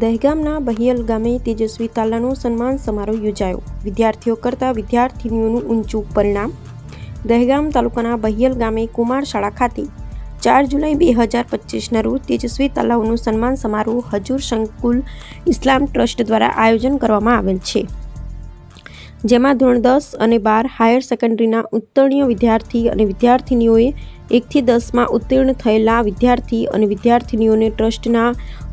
દહેગામના બહિયલ ગામે તેજસ્વી તાલાનો સન્માન સમારોહ યોજાયો. વિદ્યાર્થીઓ કરતાં વિદ્યાર્થીનીઓનું ઊંચું પરિણામ? દહેગામ તાલુકાના બહિયલ ગામે કુમાર શાળા ખાતે ચાર જુલાઈ બે હજાર પચીસના રોજ તેજસ્વી તાલાઓનું સન્માન સમારોહ હજુર સંકુલ ઇસ્લામ ટ્રસ્ટ દ્વારા આયોજન કરવામાં આવેલ છે. જેમાં ધોરણ દસ અને બાર હાયર સેકન્ડરીના ઉત્તીર્ણ વિદ્યાર્થી અને વિદ્યાર્થિનીઓએ એકથી દસમાં ઉત્તીર્ણ થયેલા વિદ્યાર્થી અને વિદ્યાર્થિનીઓને ટ્રસ્ટના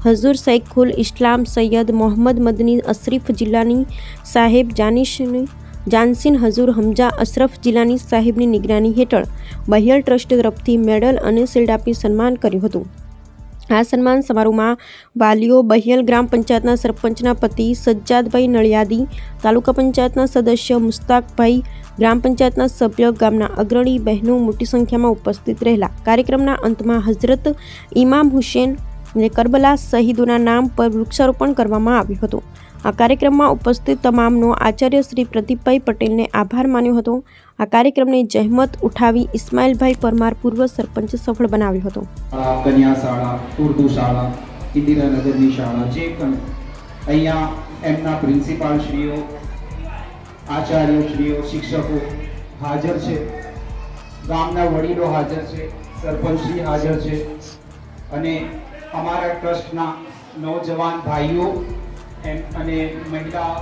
હઝુર સૈખુલ ઇસ્લામ સૈયદ મોહમ્મદ મદની અશરીફ જિલ્લાની સાહેબ જાનિશની જાનસીન હઝુર હમજા અશરફ જિલ્લાની સાહેબની નિગરાની હેઠળ બહિયલ ટ્રસ્ટ તરફથી મેડલ અને શિલ્ડ આપી સન્માન કર્યું હતું. આ સન્માન સમારોહમાં વાલીઓ બહિયલ ગ્રામ પંચાયતના સરપંચના પતિ સજ્જાદભાઈ નળિયાદી, તાલુકા પંચાયતના સદસ્ય મુસ્તાકભાઈ, ગ્રામ પંચાયતના સભ્ય ગામના અગ્રણી બહેનો મોટી સંખ્યામાં ઉપસ્થિત રહેલા. કાર્યક્રમના અંતમાં હઝરત ઇમામ હુસેન અને કરબલા શહીદોના નામ પર વૃક્ષારોપણ કરવામાં આવ્યું હતું. આ કાર્યક્રમમાં ઉપસ્થિત તમામનો આચાર્ય શ્રી પ્રદીપભાઈ પટેલને આભાર માન્યો હતો. આ કાર્યક્રમને જહેમત ઉઠાવી ઇસ્માઇલભાઈ પરમાર પૂર્વ સરપંચ સફળ બનાવ્યો હતો. કન્યા ઉર્દુ શાળા, ઇન્દિરાનગરની શાળા જે પણ અહીંયા એમના પ્રિન્સિપાલશ્રીઓ આચાર્યશ્રીઓ શિક્ષકો હાજર છે, ગામના વડીલો હાજર છે, સરપંચશ્રી હાજર છે અને અમારા ટ્રસ્ટના નવજવાન ભાઈઓ અને મહિલાઓ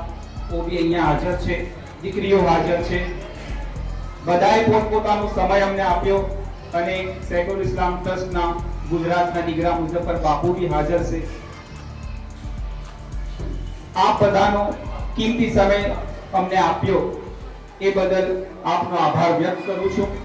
બી અહીંયા હાજર છે, દીકરીઓ હાજર છે. બધાએ પોતપોતાનો સમય અમને આપ્યો અને સૈકુલ ઇસ્લામ ટ્રસ્ટના ગુજરાતના દીકરા મુઝફ્ફર બાપુ બી હાજર છે. આ બધાનો કિંમતી સમય અમને આપ્યો. એ બદલ આપનો આભાર વ્યક્ત કરું છું.